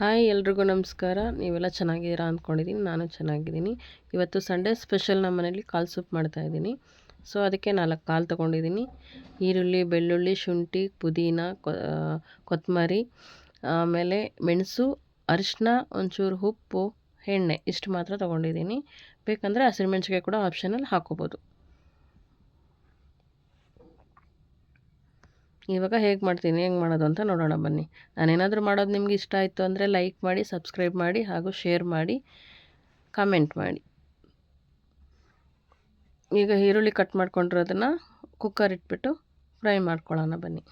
Hi ಎಲ್ರಿಗೂ ನಮಸ್ಕಾರ. ನೀವೆಲ್ಲ ಚೆನ್ನಾಗಿದ್ದೀರಾ ಅಂದ್ಕೊಂಡಿದ್ದೀನಿ, ನಾನು ಚೆನ್ನಾಗಿದ್ದೀನಿ. ಇವತ್ತು ಸಂಡೇ ಸ್ಪೆಷಲ್ ನಮ್ಮ ಮನೇಲಿ ಕಾಲು ಸೂಪ್ ಮಾಡ್ತಾಯಿದ್ದೀನಿ ಸೊ, ಅದಕ್ಕೆ ನಾಲ್ಕು ಕಾಲು ತೊಗೊಂಡಿದ್ದೀನಿ. ಈರುಳ್ಳಿ, ಬೆಳ್ಳುಳ್ಳಿ, ಶುಂಠಿ, ಪುದೀನ ಕೊತ್ತಂಬರಿ ಆಮೇಲೆ ಮೆಣಸು ಅರಿಶಿನ ಒಂಚೂರು ಉಪ್ಪು, ಎಣ್ಣೆ ಇಷ್ಟು ಮಾತ್ರ ತೊಗೊಂಡಿದ್ದೀನಿ. ಬೇಕಂದರೆ ಹಸಿರುಮೆಣ್ಸಿಗೆ ಕೂಡ ಆಪ್ಷನಲ್ಲಿ ಹಾಕೋಬೋದು. ಇವಾಗ ಹೇಗೆ ಮಾಡ್ತೀನಿ, ಹೆಂಗೆ ಮಾಡೋದು ಅಂತ ನೋಡೋಣ ಬನ್ನಿ. ನಾನೇನಾದರೂ ಮಾಡೋದು ನಿಮ್ಗೆ ಇಷ್ಟ ಆಯಿತು ಅಂದರೆ ಲೈಕ್ ಮಾಡಿ ಸಬ್ಸ್ಕ್ರೈಬ್ ಮಾಡಿ ಹಾಗೂ ಶೇರ್ ಮಾಡಿ ಕಮೆಂಟ್ ಮಾಡಿ. ಈಗ ಈರುಳ್ಳಿ ಕಟ್ ಮಾಡ್ಕೊಂಡಿರೋದನ್ನು ಕುಕ್ಕರ್ ಇಟ್ಬಿಟ್ಟು ಫ್ರೈ ಮಾಡ್ಕೊಳ್ಳೋಣ ಬನ್ನಿ.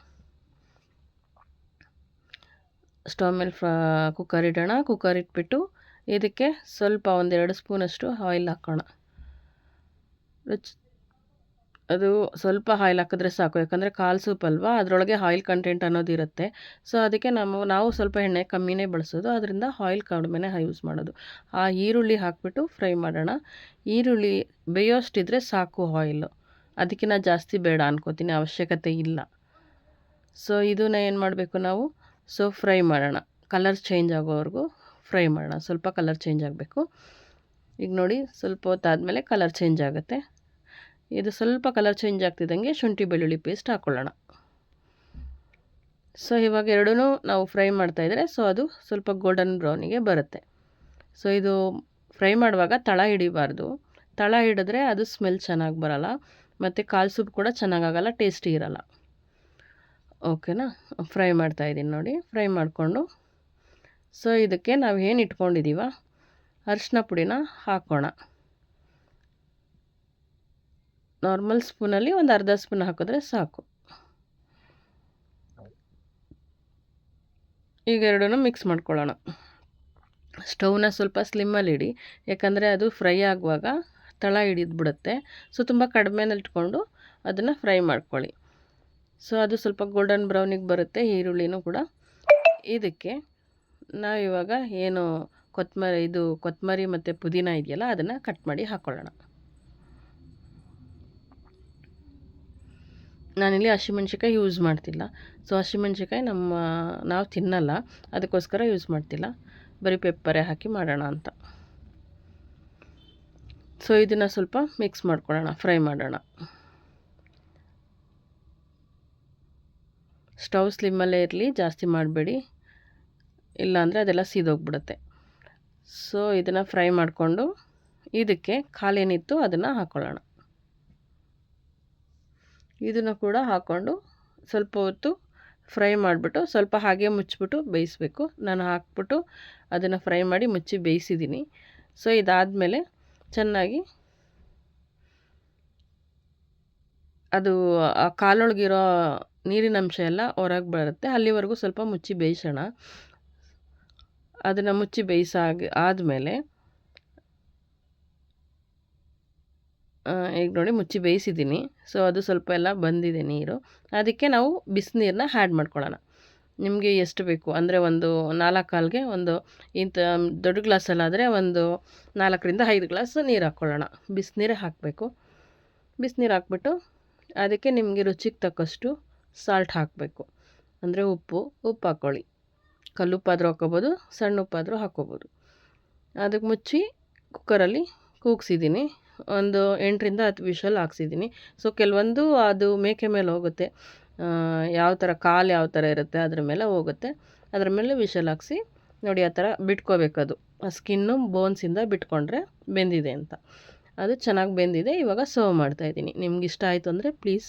ಸ್ಟವ್ ಮೇಲೆ ಫ್ರ ಕುಕ್ಕರ್ ಇಡೋಣ. ಕುಕ್ಕರ್ ಇಟ್ಬಿಟ್ಟು ಇದಕ್ಕೆ ಸ್ವಲ್ಪ ಒಂದೆರಡು ಸ್ಪೂನಷ್ಟು ಆಯಿಲ್ ಹಾಕೋಣ. ರುಚಿ ಅದು ಸ್ವಲ್ಪ ಆಯಿಲ್ ಹಾಕಿದ್ರೆ ಸಾಕು, ಯಾಕಂದರೆ ಕಾಲು ಸೂಪ್ ಅಲ್ವಾ? ಅದರೊಳಗೆ ಆಯಿಲ್ ಕಂಟೆಂಟ್ ಅನ್ನೋದು ಇರುತ್ತೆ. ಸೊ ಅದಕ್ಕೆ ನಾವು ನಾವು ಸ್ವಲ್ಪ ಎಣ್ಣೆ ಕಮ್ಮಿನೇ ಬಳಸೋದು, ಅದರಿಂದ ಆಯಿಲ್ ಕಡಿಮೆನೇ ಯೂಸ್ ಮಾಡೋದು. ಆ ಈರುಳ್ಳಿ ಹಾಕಿಬಿಟ್ಟು ಫ್ರೈ ಮಾಡೋಣ. ಈರುಳ್ಳಿ ಬೇಯೋಷ್ಟಿದ್ರೆ ಸಾಕು ಆಯಿಲು ಅದಕ್ಕಿಂತ ಜಾಸ್ತಿ ಬೇಡ ಅನ್ಕೋತೀನಿ, ಅವಶ್ಯಕತೆ ಇಲ್ಲ. ಸೊ ಇದನ್ನ ಏನು ಮಾಡಬೇಕು ನಾವು? ಸೊ ಫ್ರೈ ಮಾಡೋಣ. ಕಲರ್ ಚೇಂಜ್ ಆಗೋವರೆಗೂ ಫ್ರೈ ಮಾಡೋಣ. ಸ್ವಲ್ಪ ಕಲರ್ ಚೇಂಜ್ ಆಗಬೇಕು. ಈಗ ನೋಡಿ, ಸ್ವಲ್ಪ ಹೊತ್ತಾದಮೇಲೆ ಕಲರ್ ಚೇಂಜ್ ಆಗುತ್ತೆ. ಇದು ಸ್ವಲ್ಪ ಕಲರ್ ಚೇಂಜ್ ಆಗ್ತಿದ್ದಂಗೆ ಶುಂಠಿ ಬೆಳ್ಳುಳ್ಳಿ ಪೇಸ್ಟ್ ಹಾಕ್ಕೊಳ್ಳೋಣ ಸೊ ಇವಾಗ ಎರಡೂ ನಾವು ಫ್ರೈ ಮಾಡ್ತಾಯಿದ್ರೆ ಸೊ ಅದು ಸ್ವಲ್ಪ ಗೋಲ್ಡನ್ ಬ್ರೌನಿಗೆ ಬರುತ್ತೆ. ಸೊ ಇದು ಫ್ರೈ ಮಾಡುವಾಗ ತಳ ಹಿಡಿಬಾರ್ದು. ತಳ ಹಿಡಿದ್ರೆ ಅದು ಸ್ಮೆಲ್ ಚೆನ್ನಾಗಿ ಬರೋಲ್ಲ, ಮತ್ತು ಕಾಲು ಸೂಪ್ ಕೂಡ ಚೆನ್ನಾಗಾಗಲ್ಲ ಟೇಸ್ಟಿ ಇರಲ್ಲ. ಓಕೆನಾ ಫ್ರೈ ಮಾಡ್ತಾಯಿದ್ದೀನಿ ನೋಡಿ ಫ್ರೈ ಮಾಡಿಕೊಂಡು. ಸೊ ಇದಕ್ಕೆ ನಾವು ಏನು ಇಟ್ಕೊಂಡಿದ್ದೀವ ಅರಿಶಿನ ಪುಡಿನ ಹಾಕೋಣ. ನಾರ್ಮಲ್ ಸ್ಪೂನಲ್ಲಿ ಒಂದು ಅರ್ಧ ಸ್ಪೂನ್ ಹಾಕಿದ್ರೆ ಸಾಕು. ಈಗ ಎರಡೂ ಮಿಕ್ಸ್ ಮಾಡ್ಕೊಳ್ಳೋಣ. ಸ್ಟೌವ್ನ ಸ್ವಲ್ಪ ಸ್ಲಿಮ್ಮಲ್ಲಿ ಇಡಿ, ಯಾಕಂದರೆ ಅದು ಫ್ರೈ ಆಗುವಾಗ ತಳ ಹಿಡಿದ್ಬಿಡುತ್ತೆ. ಸೊ ತುಂಬ ಕಡಿಮೆನಲ್ಲಿಟ್ಕೊಂಡು ಅದನ್ನು ಫ್ರೈ ಮಾಡ್ಕೊಳ್ಳಿ. ಸೊ ಅದು ಸ್ವಲ್ಪ ಗೋಲ್ಡನ್ ಬ್ರೌನಿಗೆ ಬರುತ್ತೆ, ಈರುಳ್ಳಿನೂ ಕೂಡ. ಇದಕ್ಕೆ ನಾವಿವಾಗ ಏನು ಕೊತ್ತಂಬರಿ ಇದು ಕೊತ್ತಂಬರಿ ಮತ್ತು ಪುದೀನ ಇದೆಯಲ್ಲ, ಅದನ್ನು ಕಟ್ ಮಾಡಿ ಹಾಕ್ಕೊಳ್ಳೋಣ ನಾನಿಲ್ಲಿ ಹಸಿಮೆಣ್ಸಿಕಾಯಿ ಯೂಸ್ ಮಾಡ್ತಿಲ್ಲ. ಸೊ ಹಸಿಮೆಣ್ಸಿಕಾಯಿ ನಮ್ಮ, ನಾವು ತಿನ್ನಲ್ಲ. ಅದಕ್ಕೋಸ್ಕರ ಯೂಸ್ ಮಾಡ್ತಿಲ್ಲ. ಬರೀ ಪೆಪ್ಪರೆ ಹಾಕಿ ಮಾಡೋಣ ಅಂತ. ಸೊ ಇದನ್ನು ಸ್ವಲ್ಪ ಮಿಕ್ಸ್ ಮಾಡ್ಕೊಳ್ಳೋಣ ಫ್ರೈ ಮಾಡೋಣ. ಸ್ಟವ್ ಸ್ಲಿಮ್ಮಲ್ಲೇ ಇರಲಿ, ಜಾಸ್ತಿ ಮಾಡಬೇಡಿ. ಇಲ್ಲಾಂದರೆ ಅದೆಲ್ಲ ಸೀದೋಗ್ಬಿಡುತ್ತೆ. ಸೊ ಇದನ್ನು ಫ್ರೈ ಮಾಡಿಕೊಂಡು, ಇದಕ್ಕೆ ಕಾಲೇನಿತ್ತು ಅದನ್ನು ಹಾಕ್ಕೊಳ್ಳೋಣ ಇದನ್ನು ಕೂಡ ಹಾಕ್ಕೊಂಡು ಸ್ವಲ್ಪ ಹೊತ್ತು ಫ್ರೈ ಮಾಡಿಬಿಟ್ಟು ಸ್ವಲ್ಪ ಹಾಗೆ ಮುಚ್ಚಿಬಿಟ್ಟು ಬೇಯಿಸ್ಬೇಕು. ನಾನು ಹಾಕ್ಬಿಟ್ಟು ಅದನ್ನು ಫ್ರೈ ಮಾಡಿ ಮುಚ್ಚಿ ಬೇಯಿಸಿದ್ದೀನಿ. ಸೊ, ಇದಾದಮೇಲೆ ಚೆನ್ನಾಗಿ ಅದು ಆ ಕಾಲೊಳಗಿರೋ ನೀರಿನ ಅಂಶ ಎಲ್ಲ ಹೊರಗೆ ಬರುತ್ತೆ. ಅಲ್ಲಿವರೆಗೂ ಸ್ವಲ್ಪ ಮುಚ್ಚಿ ಬೇಯಿಸೋಣ. ಅದನ್ನು ಮುಚ್ಚಿ ಬೇಯಿಸಾಗಿ ಆದಮೇಲೆ ಈಗ ನೋಡಿ ಮುಚ್ಚಿ ಬೇಯಿಸಿದ್ದೀನಿ. ಸೊ ಅದು ಸ್ವಲ್ಪ ಎಲ್ಲ ಬಂದಿದೆ ನೀರು. ಅದಕ್ಕೆ ನಾವು ಬಿಸಿನೀರನ್ನ ಹ್ಯಾಡ್ ಮಾಡ್ಕೊಳ್ಳೋಣ. ನಿಮಗೆ ಎಷ್ಟು ಬೇಕು? ಅಂದರೆ ಒಂದು ನಾಲ್ಕು ಕಾಲ್ಗೆ ಒಂದು ಇಂಥ ದೊಡ್ಡ ಗ್ಲಾಸಲ್ಲಾದರೆ ಒಂದು ನಾಲ್ಕರಿಂದ ಐದು ಗ್ಲಾಸ್ ನೀರು ಹಾಕ್ಕೊಳ್ಳೋಣ. ಬಿಸಿನೀರೇ ಹಾಕಬೇಕು. ಬಿಸಿನೀರು ಹಾಕ್ಬಿಟ್ಟು ಅದಕ್ಕೆ ನಿಮಗೆ ರುಚಿಗೆ ತಕ್ಕಷ್ಟು ಸಾಲ್ಟ್ ಹಾಕಬೇಕು. ಅಂದರೆ ಉಪ್ಪು ಉಪ್ಪು ಹಾಕ್ಕೊಳ್ಳಿ ಕಲ್ಲುಪ್ಪಾದರೂ ಹಾಕ್ಕೋಬೋದು, ಸಣ್ಣ ಉಪ್ಪಾದರೂ ಹಾಕ್ಕೋಬೋದು. ಅದಕ್ಕೆ ಮುಚ್ಚಿ ಕುಕ್ಕರಲ್ಲಿ ಕೂಗಿಸಿದ್ದೀನಿ. ಒಂದು ಎಂಟರಿಂದ ಹತ್ತು ವಿಷಲ್ ಹಾಕ್ಸಿದ್ದೀನಿ. ಸೊ ಕೆಲವೊಂದು ಅದು ಮೇಕೆ ಮೇಲೆ ಹೋಗುತ್ತೆ. ಯಾವ ಥರ ಕಾಲು ಯಾವ ಥರ ಇರುತ್ತೆ ಅದ್ರ ಮೇಲೆ ಹೋಗುತ್ತೆ. ಅದ್ರ ಮೇಲೆ ವಿಷಲ್ ಹಾಕ್ಸಿ, ನೋಡಿ ಆ ಥರ ಅದು. ಆ ಸ್ಕಿನ್ನು ಬೋನ್ಸಿಂದ ಬಿಟ್ಕೊಂಡ್ರೆ ಬೆಂದಿದೆ ಅಂತ. ಅದು ಚೆನ್ನಾಗಿ ಬೆಂದಿದೆ. ಇವಾಗ ಸರ್ವ್ ಮಾಡ್ತಾಯಿದ್ದೀನಿ ನಿಮ್ಗೆ ಇಷ್ಟ ಆಯಿತು ಅಂದರೆ ಪ್ಲೀಸ್